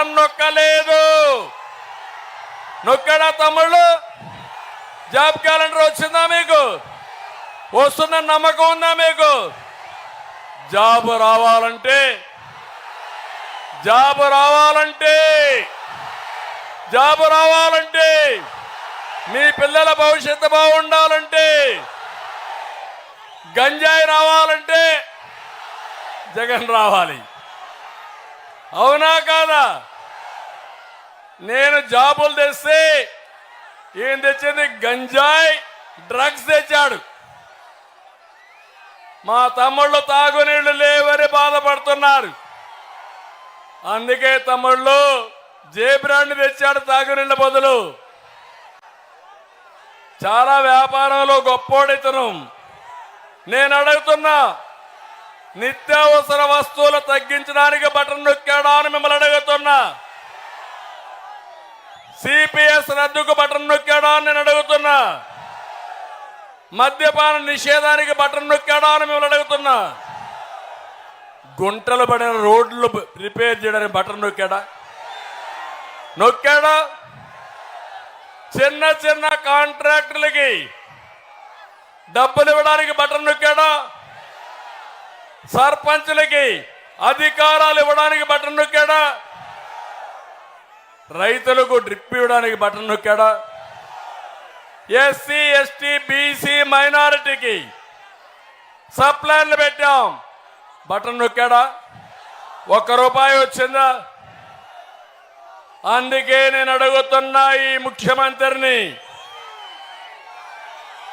Button నొక్కలేదు. నొక్కడా తమ్ముళ్ళు? Job calendar వచ్చిందా మీకు? వస్తున్న నమ్మకం ఉందా మీకు? జాబ్ రావాలంటే జాబ్ రావాలంటే జాబ్ రావాలంటే మీ పిల్లల భవిష్యత్తు బాగుండాలంటే గంజాయి రావాలంటే జగన్ రావాలి. అవునా కాదా? నేను జాబులు తెస్తే ఏం తెచ్చింది? గంజాయి డ్రగ్స్ తెచ్చాడు. మా తమ్ముళ్ళు తాగునీళ్ళు లేవని బాధపడుతున్నారు. అందుకే తమ్ముళ్ళు జే బ్రాండ్ తెచ్చాడు తాగునీళ్ళ బదులు. చాలా వ్యాపారంలో గొప్పోడితను నేను అడుగుతున్నా నిత్యావసర వస్తువులు తగ్గించడానికి బటన్ నొక్కాడా అని మిమ్మల్ని అడుగుతున్నా. సిపిఎస్ రద్దుకు బటన్ నొక్కాడా అని నేను అడుగుతున్నా. మద్యపాన నిషేధానికి బటన్ నొక్కాడా అని మిమ్మల్ని అడుగుతున్నా. గుంటలు పడిన రోడ్లు రిపేర్ చేయడానికి బటన్ నొక్కాడా? నొక్కాడా? చిన్న చిన్న కాంట్రాక్టులకి డబ్బులు ఇవ్వడానికి బటన్ నొక్కాడా? సర్పంచులకి అధికారాలు ఇవ్వడానికి బటన్ నొక్కాడా? రైతులకు డ్రిప్ ఇవ్వడానికి బటన్ నొక్కాడా? ఎస్సీ ఎస్టీ బీసీ మైనారిటీకి సప్లైన్లు పెట్టాం. బటన్ నొక్కాడా? ఒక్క రూపాయి వచ్చిందా? అందుకే నేను అడుగుతున్నా ఈ ముఖ్యమంత్రిని.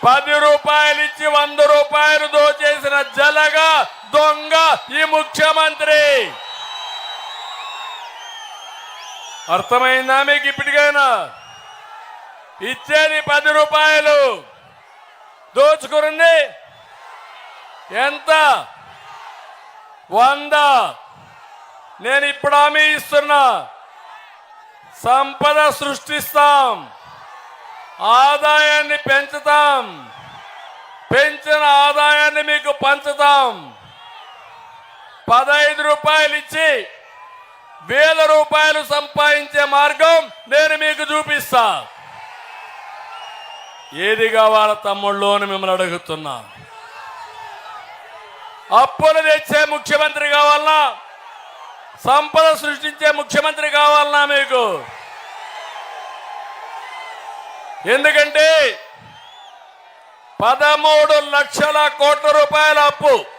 పది రూపాయలు ఇచ్చి వంద రూపాయలు దోచేసిన జలగా దొంగ ఈ ముఖ్యమంత్రి. అర్థమైందా మీకు ఇప్పటికైనా? ఇచ్చేది పది రూపాయలు. దోచుకుని ఎంత? వంద. నేను ఇప్పుడు హామీ ఇస్తున్నా. సంపద సృష్టిస్తాం. ఆదాయాన్ని పెంచుతాం. పెంచిన ఆదాయాన్ని మీకు పంచుతాం. పదహైదు రూపాయలు ఇచ్చి వేల రూపాయలు సంపాదించే మార్గం నేను మీకు చూపిస్తా. ఏది కావాల తమ్ముళ్ళు అని మిమ్మల్ని అడుగుతున్నా. అప్పులు తెచ్చే ముఖ్యమంత్రి కావాలనా? సంపద సృష్టించే ముఖ్యమంత్రి కావాలనా మీకు? ఎందుకంటే పదమూడు లక్షల కోట్ల రూపాయల అప్పు